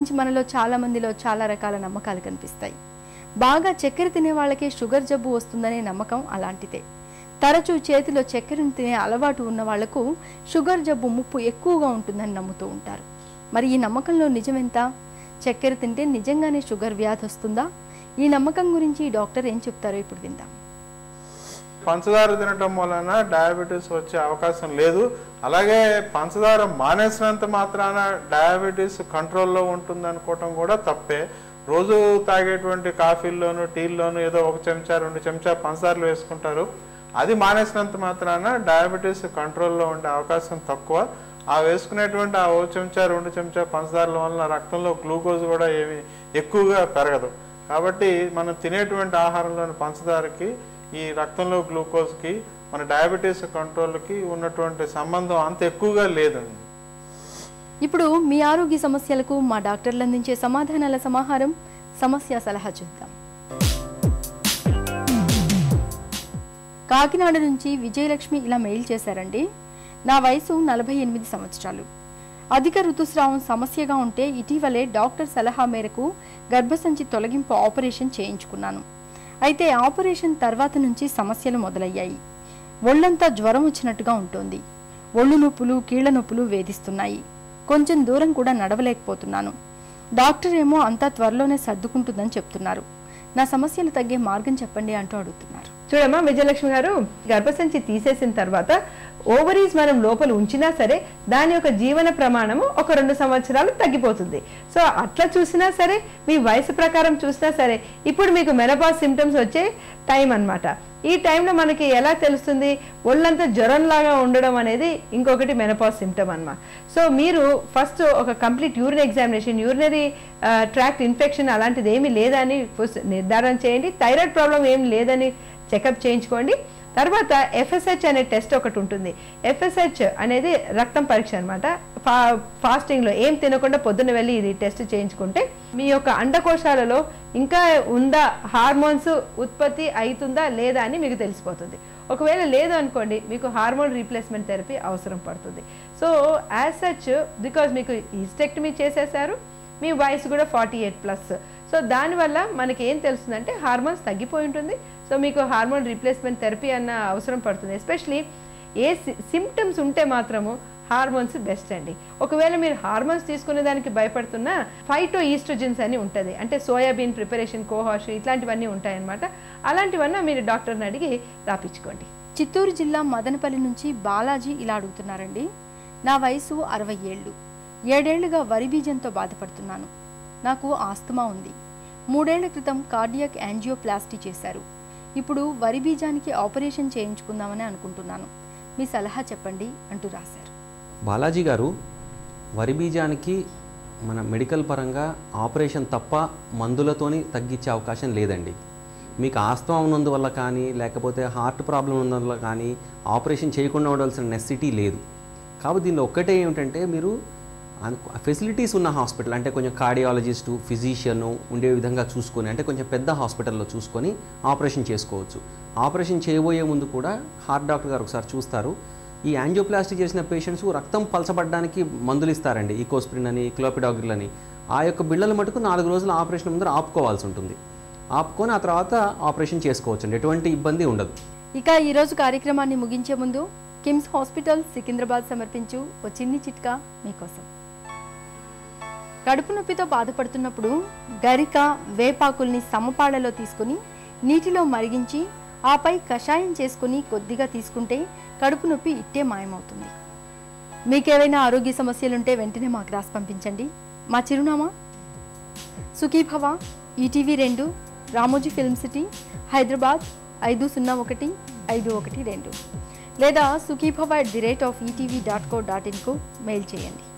గురించి మనలో చాలా మందిలో చాలా రకాల నమ్మకాలు కనిపిస్తాయి. బాగా చక్కెర తినే వాళ్ళకే షుగర్ జబ్బు వస్తుందనే నమ్మకం అలాంటిదే. తరచూ చేతిలో చక్కెరను తినే అలవాటు ఉన్న వాళ్ళకు షుగర్ జబ్బు ముప్పు ఎక్కువగా ఉంటుందని నమ్ముతూ ఉంటారు. మరి ఈ నమ్మకంలో నిజమెంత? చక్కెర తింటే నిజంగానే షుగర్ వ్యాధి వస్తుందా? ఈ నమ్మకం గురించి డాక్టర్ ఏం చెప్తారో ఇప్పుడు విందాం. పంచదార తినటం వలన డయాబెటీస్ వచ్చే అవకాశం లేదు. అలాగే పంచదార మానేసినంత మాత్రాన డయాబెటీస్ కంట్రోల్లో ఉంటుంది అనుకోవటం కూడా తప్పే. రోజు తాగేటువంటి కాఫీల్లోను టీల్లోను ఏదో ఒక చెంచా రెండు చెంచా పంచదారలు వేసుకుంటారు. అది మానేసినంత మాత్రాన డయాబెటీస్ కంట్రోల్లో ఉండే అవకాశం తక్కువ. ఆ వేసుకునేటువంటి ఆ ఓ చెంచా రెండు చెంచా పంచదారల వలన రక్తంలో గ్లూకోజ్ కూడా ఏమి ఎక్కువగా పెరగదు. కాబట్టి మనం తినేటువంటి ఆహారంలోని పంచదారకి ఈ రక్తంలో గ్లూకోజ్కి మన డయాబెటీస్ కంట్రోల్కి ఉన్నటువంటి సంబంధం అంత ఎక్కువగా లేదండి. ఇప్పుడు మీ ఆరోగ్య సమస్యలకు మా డాక్టర్లు అందించే సమాధానాల సమాహారం సమస్య సలహా చూద్దాం. కాకినాడ నుంచి విజయలక్ష్మి ఇలా మెయిల్ చేశారండి. నా వయసు నలభై ఎనిమిది సంవత్సరాలు. అధిక ఋతుస్రావం సమస్యగా ఉంటే ఇటీవలే డాక్టర్ సలహా మేరకు గర్భసంచి తొలగింపు ఆపరేషన్ చేయించుకున్నాను. అయితే ఆపరేషన్ తర్వాత నుంచి సమస్యలు మొదలయ్యాయి. ఒళ్ళంతా జ్వరం వచ్చినట్టుగా ఉంటుంది. ఒళ్ళు నొప్పులు కీళ్ళ నొప్పులు వేధిస్తున్నాయి. కొంచెం దూరం కూడా నడవలేకపోతున్నాను. డాక్టర్ ఏమో అంతా త్వరలోనే సర్దుకుంటుందని చెప్తున్నారు. నా సమస్యలు తగ్గే మార్గం చెప్పండి అంటూ అడుగుతున్నారు. చూడమ్మా విజయలక్ష్మి గారు గర్భసంచి తీసేసిన తర్వాత ఓవరీస్ మనం లోపల ఉంచినా సరే దాని యొక్క జీవన ప్రమాణము ఒక రెండు సంవత్సరాలు తగ్గిపోతుంది. సో అట్లా చూసినా సరే మీ వయసు ప్రకారం చూసినా సరే ఇప్పుడు మీకు మెనపాస్ సిమ్టమ్స్ వచ్చే టైం అన్నమాట. ఈ టైంలో మనకి ఎలా తెలుస్తుంది? ఒళ్ళంతా జ్వరంలాగా ఉండడం అనేది ఇంకొకటి మెనపాస్ సిమ్టమ్ అన్నమాట సో మీరు ఫస్ట్ ఒక complete urine examination urinary tract infection అలాంటిది ఏమీ లేదని నిర్ధారణ చేయండి. థైరాయిడ్ ప్రాబ్లం ఏం లేదని చెకప్ చేయించుకోండి. తర్వాత ఎఫ్ఎస్హెచ్ అనే టెస్ట్ ఒకటి ఉంటుంది. ఎఫ్ఎస్హెచ్ అనేది రక్తం పరీక్ష అనమాట ఫా ఫాస్టింగ్లో ఏం తినకుండా పొద్దున్న వెళ్ళి ఇది టెస్ట్ చేయించుకుంటే మీ యొక్క అండకోశాలలో ఇంకా ఉందా హార్మోన్స్ ఉత్పత్తి అవుతుందా లేదా అని మీకు తెలిసిపోతుంది. ఒకవేళ లేదు అనుకోండి మీకు హార్మోన్ రీప్లేస్మెంట్ థెరపీ అవసరం పడుతుంది. సో యాజ్ సచ్ బికాజ్ మీకు ఈస్టెక్టమీ చేసేసారు మీ వయసు కూడా ఫార్టీ ఎయిట్ ప్లస్. సో దానివల్ల మనకి ఏం తెలుస్తుందంటే హార్మోన్స్ తగ్గిపోయి ఉంటుంది సో మీకు హార్మోన్ రీప్లేస్మెంట్ థెరపీ అన్న అవసరం పడుతుంది. ఎస్పెషలీ ఏ సిమ్టమ్స్ ఉంటే మాత్రము హార్మోన్స్ బెస్ట్ అండి. ఒకవేళ మీరు హార్మోన్స్ తీసుకునే దానికి భయపడుతున్నా ఫైటో ఈస్ట్రోజన్స్ అని ఉంటుంది. అంటే సోయాబీన్ ప్రిపరేషన్ కోహాష్ ఇట్లాంటివన్నీ ఉంటాయన్నమాట. అలాంటివన్నీ మీరు డాక్టర్ని అడిగి రాపించుకోండి. చిత్తూరు జిల్లా మదనపల్లి నుంచి బాలాజీ ఇలా అడుగుతున్నారండి. నా వయసు అరవై ఏళ్ళు. ఏడేళ్ళుగా వరి బీజంతో బాధపడుతున్నాను. నాకు ఆస్తమా ఉంది. మూడేళ్ళ క్రితం కార్డియాక్ యాంజియోప్లాస్టీ చేశారు. ఇప్పుడు వరి బీజానికి ఆపరేషన్ చేయించుకుందామని అనుకుంటున్నాను. మీ సలహా చెప్పండి అంటూ రాశారు. బాలాజీ గారు వరి బీజానికి మన మెడికల్ పరంగా ఆపరేషన్ తప్ప మందులతోని తగ్గించే అవకాశం లేదండి. మీకు ఆస్తమా ఉన్నందువల్ల కానీ లేకపోతే హార్ట్ ప్రాబ్లం ఉన్నందువల్ల కానీ ఆపరేషన్ చేయకుండా ఉండాల్సిన నెసిటీ లేదు. కాబట్టి దీనిలో ఒక్కటే ఏమిటంటే మీరు ఫెసిలిటీస్ ఉన్న హాస్పిటల్ అంటే కొంచెం కార్డియాలజిస్టు ఫిజిషియన్ ఉండే విధంగా చూసుకొని అంటే కొంచెం పెద్ద హాస్పిటల్లో చూసుకొని ఆపరేషన్ చేసుకోవచ్చు. ఆపరేషన్ చేయబోయే ముందు కూడా హార్ట్ డాక్టర్ గారు ఒకసారి చూస్తారు. ఈ యాంజియోప్లాస్టిక్ చేసిన పేషెంట్స్ రక్తం పలచబడడానికి మందులు ఇస్తారండి. ఈకోస్ప్రిన్ అని క్లోపిడాగ్రిల్ అని. ఆ యొక్క బిళ్ళలు మటుకు నాలుగు రోజులు ఆపరేషన్ ముందర ఆపుకోవాల్సి ఉంటుంది. ఆపుకొని ఆ తర్వాత ఆపరేషన్ చేసుకోవచ్చండి. ఎటువంటి ఇబ్బంది ఉండదు. ఇక ఈరోజు కార్యక్రమాన్ని ముగించే ముందు కిమ్స్ హాస్పిటల్ సికింద్రాబాద్ సమర్పించు ఓ చిన్ని చిట్కా మీకోసం. కడుపు నొప్పితో బాధపడుతున్నప్పుడు గరిక వేపాకుల్ని సమపాడలో తీసుకుని నీటిలో మరిగించి ఆపై కషాయం చేసుకుని కొద్దిగా తీసుకుంటే కడుపు నొప్పి ఇట్టే మాయమవుతుంది. మీకేవైనా ఆరోగ్య సమస్యలుంటే వెంటనే మాకు రాసి పంపించండి. మా చిరునామా? సుఖీభవ ఈటీవీ రెండు రామోజీ ఫిల్మ్ సిటీ హైదరాబాద్ ఐదు సున్నా ఒకటి ఐదు ఒకటి రెండు. లేదా Sukhibhava at the rate of ETV dot co dot ఇన్కు mail చేయండి.